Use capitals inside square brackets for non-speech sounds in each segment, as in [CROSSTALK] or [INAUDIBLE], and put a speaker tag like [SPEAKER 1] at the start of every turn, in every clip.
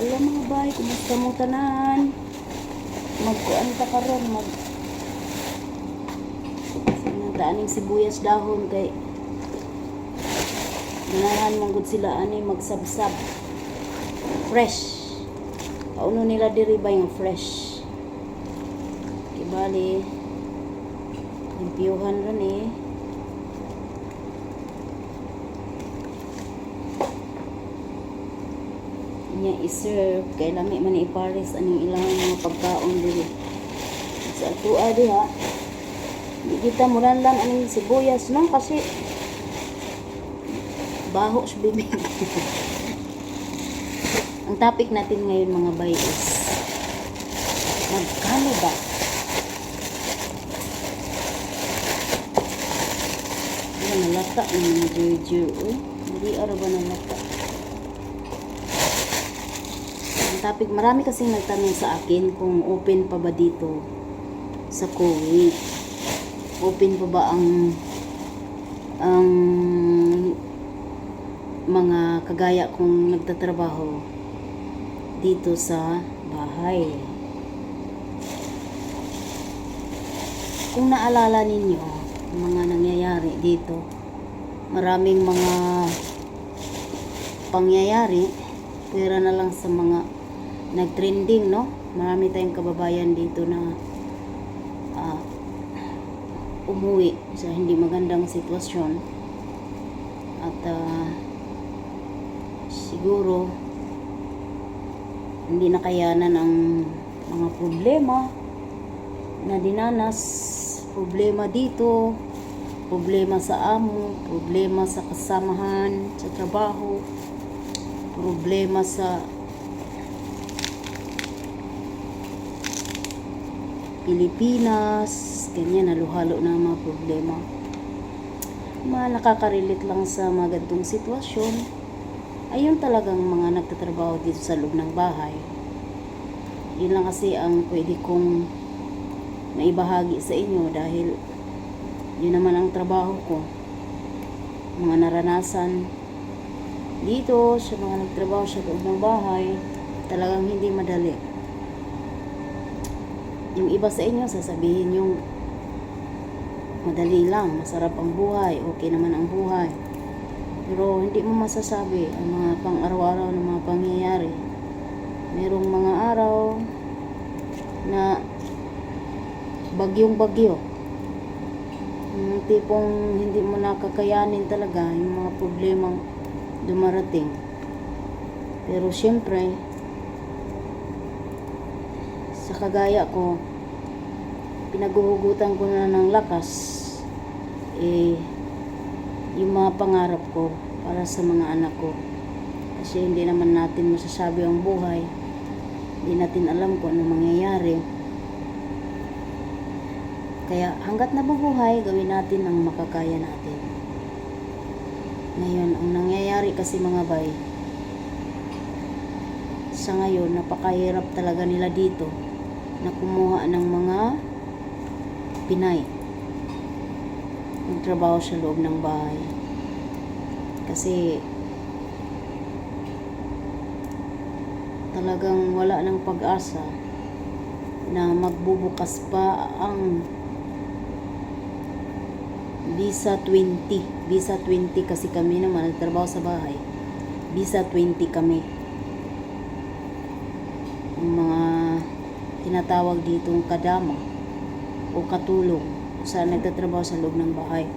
[SPEAKER 1] Hello mga bay, kumusta mo tanan? Magkuan ka karon mag Sinata aning sibuyas dahon kay Ganahan mong gud sila ani magsabsab. Fresh. Pauno nila diri ba yung fresh. Kibali. Limpiyuhan ron eh. Niya iserve kay lami man ipares aning ilang mga pagkaon diri sa atua diha di kita mulanlan aning sibuyas no? Kasi baho sa bibig [LAUGHS] ang topic natin ngayon mga bay is magkano ba? Ano nalata ng mga jujur oh. Hindi araw ba nalata ang topic, marami kasing nagtanong sa akin kung open pa ba dito sa Kuwait. Open pa ba ang ang mga kagaya kong nagtatrabaho dito sa bahay. Kung naalala ninyo, mga nangyayari dito, maraming mga pangyayari, pera na lang sa mga nagtrending, no? Marami tayong kababayan dito na ah, umuwi sa hindi magandang sitwasyon. At ah, siguro hindi nakayanan ang mga problema na dinanas, problema dito, problema sa amo, problema sa kasamahan, sa trabaho, problema sa Pilipinas, ganyan, naluhalo na ang mga problema. Mga nakaka-relate lang sa mga gantong sitwasyon, ayun talagang mga nagtatrabaho dito sa loob ng bahay. Yun lang kasi ang pwede kong maibahagi sa inyo dahil yun naman ang trabaho ko. Mga naranasan dito sa mga nagtrabaho sa loob ng bahay, talagang hindi madali yung iba sa inyo sasabihin yung madali lang, masarap ang buhay, okay naman ang buhay. Pero hindi mo masasabi ang mga pang-araw-araw na mga pangyayari. Merong mga araw na bagyong-bagyo. Yung tipong hindi mo nakakayanin talaga yung mga problemang dumarating. Pero syempre, sa kagaya ko, pinaguhugutan ko na ng lakas, eh, yung mga pangarap ko para sa mga anak ko. Kasi hindi naman natin masasabi ang buhay. Hindi natin alam kung ano mangyayari. Kaya hanggat nabubuhay, gawin natin ang makakaya natin. Ngayon, ang nangyayari kasi mga bay, sa ngayon, napakahirap talaga nila dito na kumuha ng mga Pinay. Magtrabaho sa loob ng bahay. Kasi talagang wala ng pag-asa na magbubukas pa ang Visa 20. Visa 20 kasi kami naman nagtrabaho sa bahay. Visa 20 kami. Yung mga tinatawag ditong kadama o katulong sa nagtatrabaho sa loob ng bahay.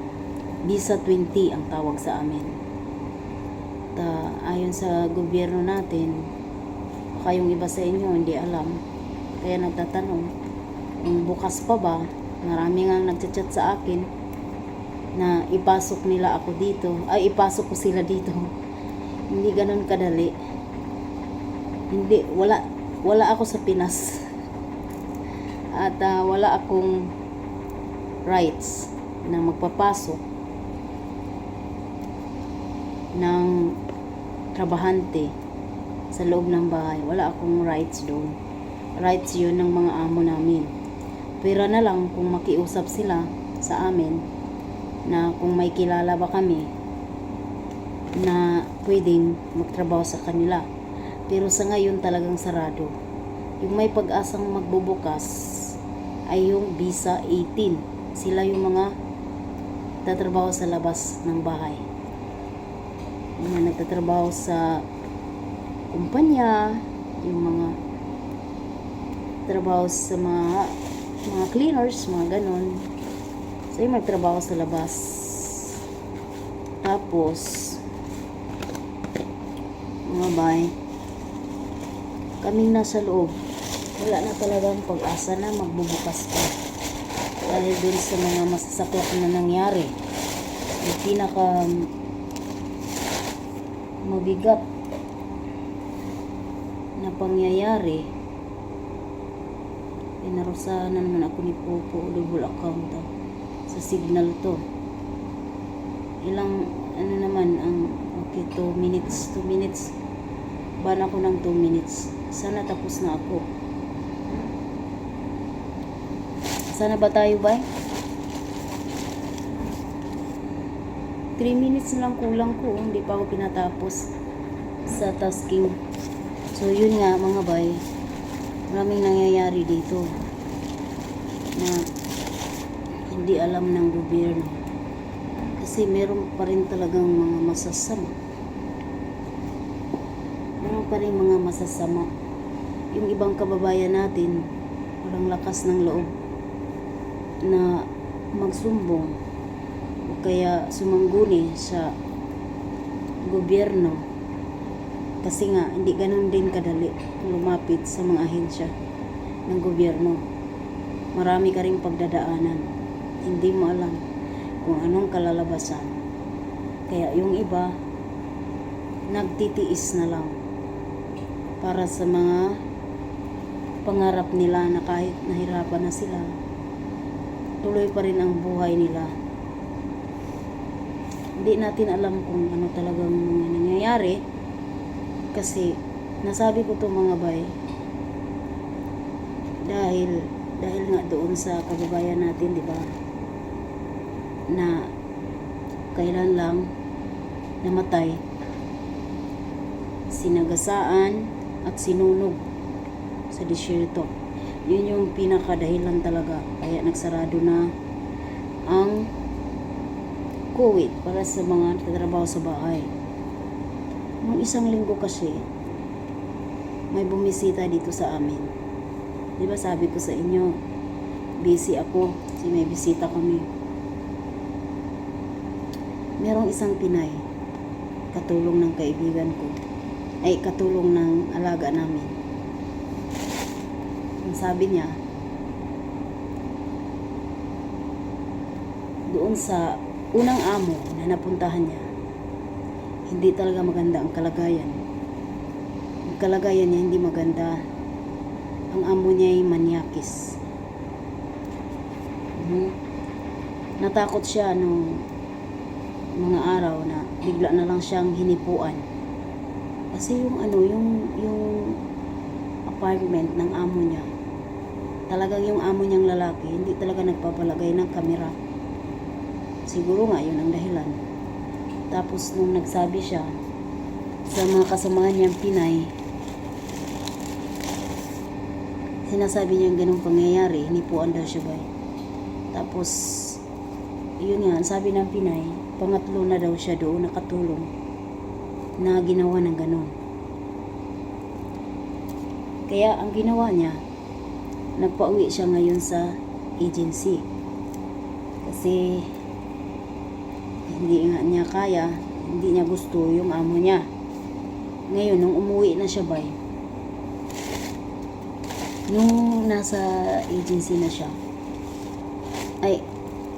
[SPEAKER 1] Visa 20 ang tawag sa amin. Ta, ayon sa gobyerno natin, baka yung iba sa inyo hindi alam. Kaya nagtatanong, kung bukas pa ba, marami nga nagchat-chat sa akin na ipasok nila ako dito, ay ipasok ko sila dito. [LAUGHS] hindi ganun kadali. Hindi, wala, wala ako sa Pinas at uh, wala akong rights na magpapasok ng trabahante sa loob ng bahay. Wala akong rights doon. Rights yun ng mga amo namin. Pwera na lang kung makiusap sila sa amin na kung may kilala ba kami na pwedeng magtrabaho sa kanila. Pero sa ngayon talagang sarado. Yung may pag-asang magbubukas ay yung visa 18. Sila yung mga tatrabaho sa labas ng bahay. Yung mga nagtatrabaho sa kumpanya, yung mga trabaho sa mga mga cleaners, mga ganon. So, yung magtrabaho sa labas. Tapos, mga bay, kaming nasa loob, wala na talagang pag-asa na magbubukas pa. Dahil dun sa mga masasaklap na nangyari. Yung pinaka mabigat na pangyayari pinarusahan na naman ako ni Popo double account ah, sa signal to ilang ano naman ang okay 2 minutes 2 minutes ban ako ng 2 minutes sana tapos na ako sana ba tayo ba 3 minutes lang kulang ko hindi pa ako pinatapos sa tasking. So yun nga mga bay. Maraming nangyayari dito na hindi alam ng gobyerno. Kasi meron pa rin talagang mga masasama. Meron pa rin mga masasama. Yung ibang kababayan natin walang lakas ng loob na magsumbong o kaya sumangguni sa gobyerno kasi nga, hindi ganun din kadali lumapit sa mga ahensya ng gobyerno. Marami ka ring pagdadaanan. Hindi mo alam kung anong kalalabasan. Kaya yung iba, nagtitiis na lang para sa mga pangarap nila na kahit nahirapan na sila, tuloy pa rin ang buhay nila. Hindi natin alam kung ano talagang nangyayari. Kasi nasabi ko to mga bay. Dahil dahil nga doon sa kababayan natin di ba? Na kailan lang namatay. Sinagasaan at sinunog sa disyerto yun yung pinakadahilan talaga kaya nagsarado na ang COVID para sa mga nagtatrabaho sa bahay Nung isang linggo kasi, may bumisita dito sa amin. Di ba sabi ko sa inyo, busy ako kasi may bisita kami. Merong isang Pinay, katulong ng kaibigan ko, ay katulong ng alaga namin. Sabi niya, doon sa unang amo na napuntahan niya, hindi talaga maganda ang kalagayan. Ang kalagayan niya hindi maganda. Ang amo niya ay manyakis. Mhm. Natakot siya nung mga araw na bigla na lang siyang hinipuan. Kasi yung ano, yung yung apartment ng amo niya, talagang yung amo niyang lalaki, hindi talaga nagpapalagay ng kamera. Siguro nga yun ang dahilan. Tapos nung nagsabi siya sa mga kasamahan niyang Pinay, sinasabi niya ganung pangyayari, hinipuan daw siya ba. Tapos, yun nga, sabi ng Pinay, pangatlo na daw siya doon nakatulong na ginawa ng ganun. Kaya ang ginawa niya, nagpauwi siya ngayon sa agency. Kasi hindi nga niya kaya, hindi niya gusto yung amo niya. Ngayon, nung umuwi na siya bay, nung nasa agency na siya, ay,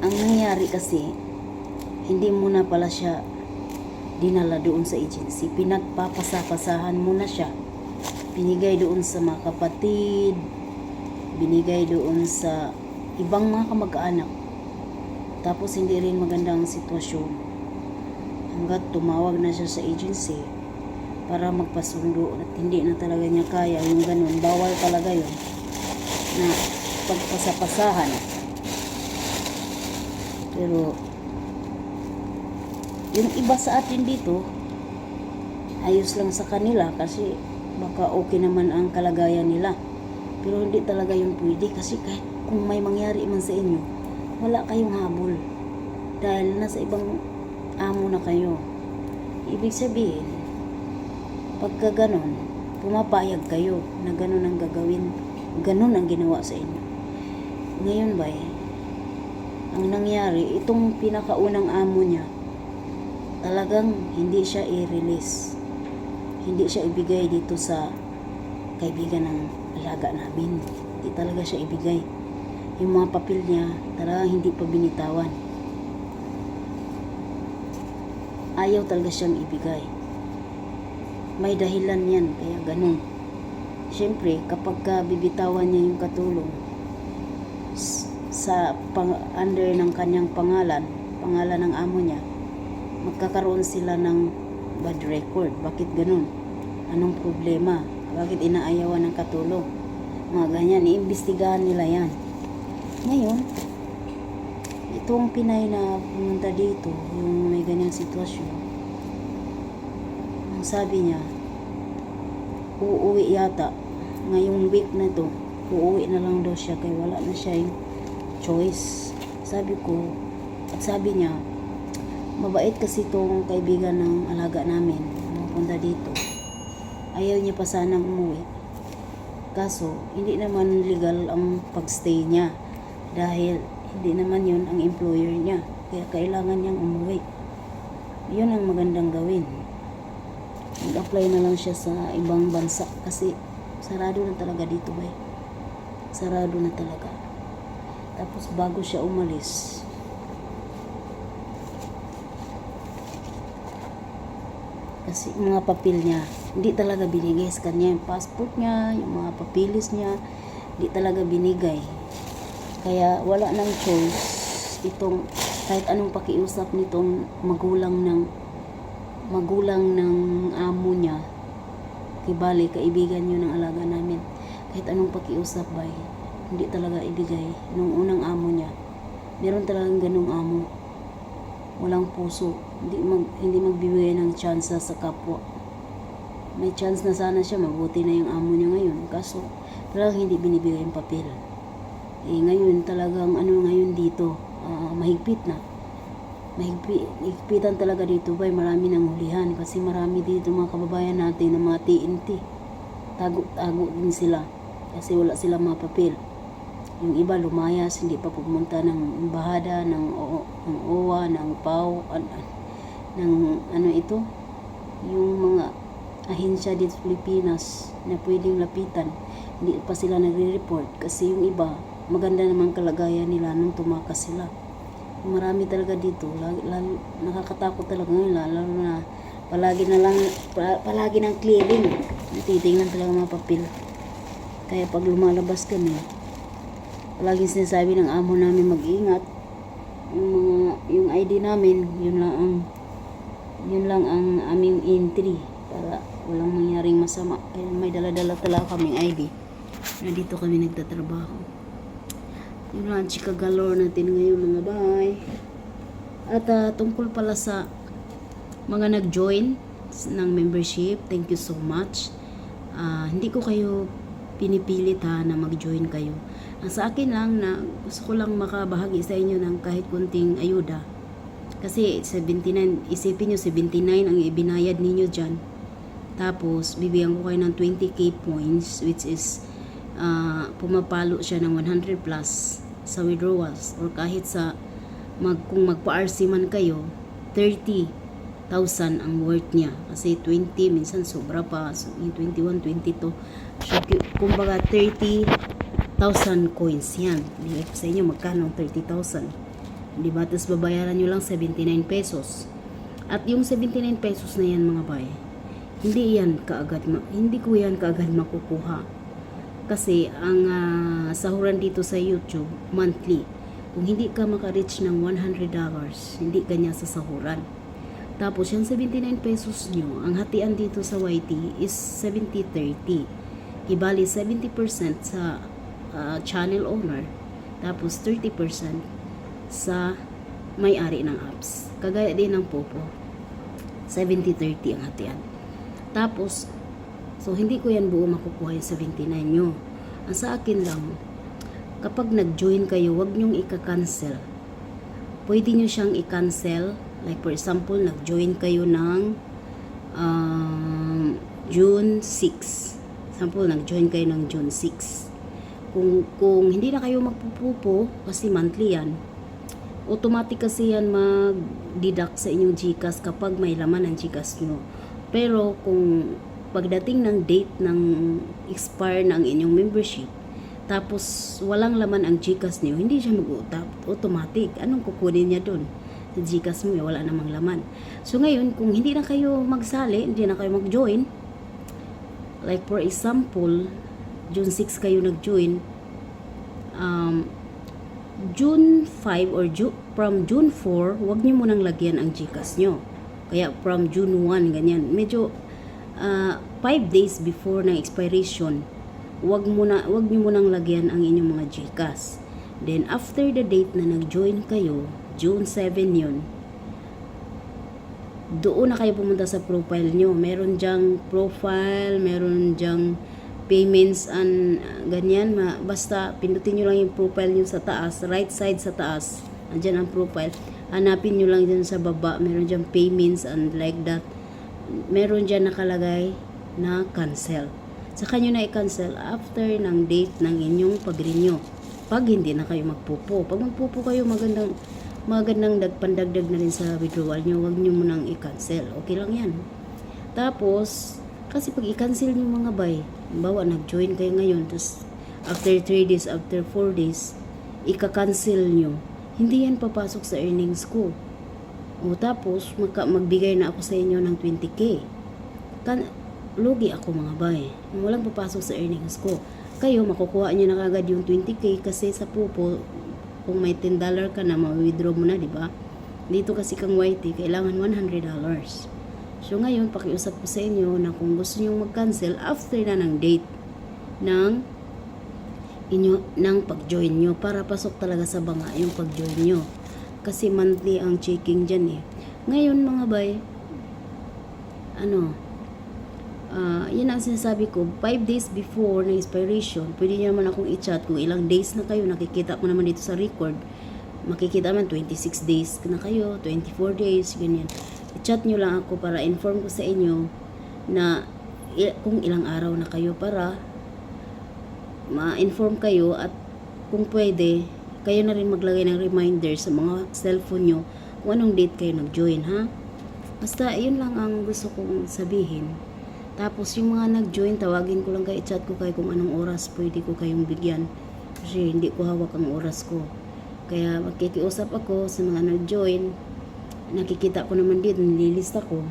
[SPEAKER 1] ang nangyari kasi, hindi mo na pala siya dinala doon sa agency. Pinagpapasapasahan mo na siya. Binigay doon sa mga kapatid, binigay doon sa ibang mga kamag-anak tapos hindi rin maganda ang sitwasyon. Hanggat tumawag na siya sa agency para magpasundo at hindi na talaga niya kaya yung ganun. Bawal talaga yun na pagpasapasahan. Pero yung iba sa atin dito ayos lang sa kanila kasi baka okay naman ang kalagayan nila. Pero hindi talaga yun pwede kasi kahit kung may mangyari man sa inyo, wala kayong habol. Dahil nasa ibang amo na kayo. Ibig sabihin, pagka ganon, pumapayag kayo na ganon ang gagawin, ganon ang ginawa sa inyo. Ngayon ba eh, ang nangyari, itong pinakaunang amo niya, talagang hindi siya i-release. Hindi siya ibigay dito sa kaibigan ng alaga namin. Hindi talaga siya ibigay. Yung mga papel niya, talagang hindi pa binitawan. Ayaw talaga siyang ibigay. May dahilan yan, kaya ganun. Siyempre, kapag ka bibitawan niya yung katulong, sa pang, under ng kanyang pangalan, pangalan ng amo niya, magkakaroon sila ng bad record. Bakit ganun? Anong problema? Bakit inaayawan ng katulong? Mga ganyan, iimbestigahan nila yan. Ngayon, itong Pinay na pumunta dito, yung may ganyang sitwasyon, ang sabi niya, uuwi yata, ngayong week na to, uuwi na lang daw siya kaya wala na siya yung choice. Sabi ko, at sabi niya, mabait kasi itong kaibigan ng alaga namin, pumunta dito. Ayaw niya pa sanang umuwi. Kaso, hindi naman legal ang pagstay niya dahil hindi naman yun ang employer niya. Kaya kailangan niyang umuwi. Yun ang magandang gawin. Mag-apply na lang siya sa ibang bansa kasi sarado na talaga dito ba Sarado na talaga. Tapos bago siya umalis, kasi mga papel niya, hindi talaga binigay sa kanya. Yung passport niya, yung mga papilis niya, hindi talaga binigay. Kaya wala nang choice itong kahit anong pakiusap nitong magulang ng magulang ng amo niya. Kibali kaibigan yun ng alaga namin. Kahit anong pakiusap bay hindi talaga ibigay nung unang amo niya. Meron talagang ganung amo. Walang puso hindi mag hindi magbibigay ng chance sa kapwa. May chance na sana siya mabuti na yung amo niya ngayon. Kaso talagang hindi binibigay yung papel. Eh ngayon talagang ano ngayon dito? Ah, mahigpit na. Mahigpit, mahigpitan talaga dito bay. Marami nang hulihan kasi marami dito mga kababayan natin na mga TNT tago-tago din sila kasi wala sila mga papel. Yung iba lumayas hindi pa pumunta ng embahada ng, O- ng OWA ng PAO an, an- ng ano ito? Yung mga ahensya dito sa Pilipinas na pwedeng lapitan. Hindi pa sila nagre-report kasi yung iba maganda naman kalagayan nila nung tumakas sila. Marami talaga dito. Lalo, lalo nakakatakot talaga ngayon lalo na palagi na lang pa- palagi ng clearing. Titingnan talaga mga papel. Kaya pag lumalabas kami palaging sinasabi ng amo namin mag-ingat yung mga yung ID namin yun lang ang yun lang ang aming entry para walang mangyaring masama. Kaya may dala-dala talaga kaming ID na dito kami nagtatrabaho. Yun lang ang chika galore natin ngayon mga bay at ah, tungkol pala sa mga nag-join ng membership thank you so much. Ah, hindi ko kayo pinipilit ha na mag-join kayo. Ang sa akin lang na gusto ko lang makabahagi sa inyo ng kahit kunting ayuda kasi 79 isipin nyo 79 ang ibinayad ninyo dyan. Tapos bibigyan ko kayo ng 20k points which is ah, pumapalo siya ng 100 plus sa withdrawals. Or kahit sa mag, kung magpa-RC man kayo 30,000 ang worth niya. Kasi 20 minsan sobra pa. So, yung 21, 22 so kumbaga 30,000 coins yan. Ko sa inyo magkano ang 30,000 di ba? Tapos babayaran nyo lang 79 pesos. At yung 79 pesos na yan mga bay hindi yan kaagad hindi ko yan kaagad makukuha. Kasi ang ah, sahuran dito sa YouTube monthly kung hindi ka maka-reach ng $100 hindi ka niya sasahuran. Tapos yung 79 pesos nyo ang hatian dito sa YT is 70-30 ibali 70% sa ah, channel owner tapos 30% sa may-ari ng apps kagaya din ng Popo 70-30 ang hatian tapos So, hindi ko yan buo makukuha yung 79 nyo. Ang sa akin lang, kapag nag-join kayo, wag nyong ika-cancel. Pwede nyo siyang i-cancel. Like for example, nag-join kayo ng um, June 6. Example, nag-join kayo ng June 6. Kung, kung hindi na kayo magpupupo, kasi monthly yan, automatic kasi yan mag-deduct sa inyong GCash kapag may laman ang GCash nyo. Pero kung pagdating ng date ng expire ng inyong membership, tapos walang laman ang GCash nyo, hindi siya mag-utap. Automatic. Anong kukunin niya dun? Sa GCash mo, eh, wala namang laman. So ngayon, kung hindi na kayo magsali, hindi na kayo mag-join, like for example, June 6 kayo nag-join, um, June 5 or Ju- from June 4, wag niyo munang lagyan ang GCash nyo. Kaya from June 1, ganyan. Medyo 5 days before ng expiration, wag muna wag niyo munang lagyan ang inyong mga GCash. Then after the date na nag-join kayo, June 7 yun, doon na kayo pumunta sa profile nyo. Meron diyang profile, meron diyang payments and uh, ganyan. Basta pindutin nyo lang yung profile nyo sa taas, right side sa taas. Andyan ang profile. Hanapin nyo lang dyan sa baba. Meron dyan payments and like that. Meron dyan nakalagay na cancel. Saka nyo na i-cancel after ng date ng inyong pag-renew. Pag hindi na kayo magpupo. Pag magpupo kayo, magandang magandang dagpandagdag na rin sa withdrawal nyo. Huwag nyo munang i-cancel. Okay lang yan. Tapos, kasi pag i-cancel nyo mga bay, bawa nag-join kayo ngayon, tapos after 3 days, after 4 days, ika-cancel nyo, hindi yan papasok sa earnings ko. O tapos, magka, magbigay na ako sa inyo ng 20k. Kan, lugi ako mga bay. Walang papasok sa earnings ko. Kayo, makukuha nyo na kagad yung 20k kasi sa pupo, kung may 10 dollar ka na, ma-withdraw mo na, di ba? Dito kasi kang YT, kailangan 100 dollars. So ngayon, pakiusap ko sa inyo na kung gusto niyo mag-cancel after na ng date ng inyo ng pag-join nyo para pasok talaga sa banga yung pag-join nyo. Kasi monthly ang checking dyan eh. Ngayon mga bay, ano, ah yun ang sinasabi ko, 5 days before ng expiration, pwede nyo naman akong i-chat kung ilang days na kayo, nakikita ko naman dito sa record, makikita man 26 days na kayo, 24 days, ganyan. I-chat nyo lang ako para inform ko sa inyo na kung ilang araw na kayo para ma-inform kayo at kung pwede, kayo na rin maglagay ng reminder sa mga cellphone nyo kung anong date kayo nag-join, ha? Basta, yun lang ang gusto kong sabihin. Tapos, yung mga nag-join, tawagin ko lang kayo, chat ko kayo kung anong oras pwede ko kayong bigyan. Kasi hindi ko hawak ang oras ko. Kaya, magkikiusap ako sa mga nag-join. Nakikita ko naman dito, nililista ko.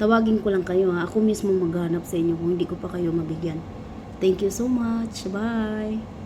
[SPEAKER 1] Tawagin ko lang kayo, ha? Ako mismo maghanap sa inyo kung hindi ko pa kayo mabigyan. Thank you so much. Bye!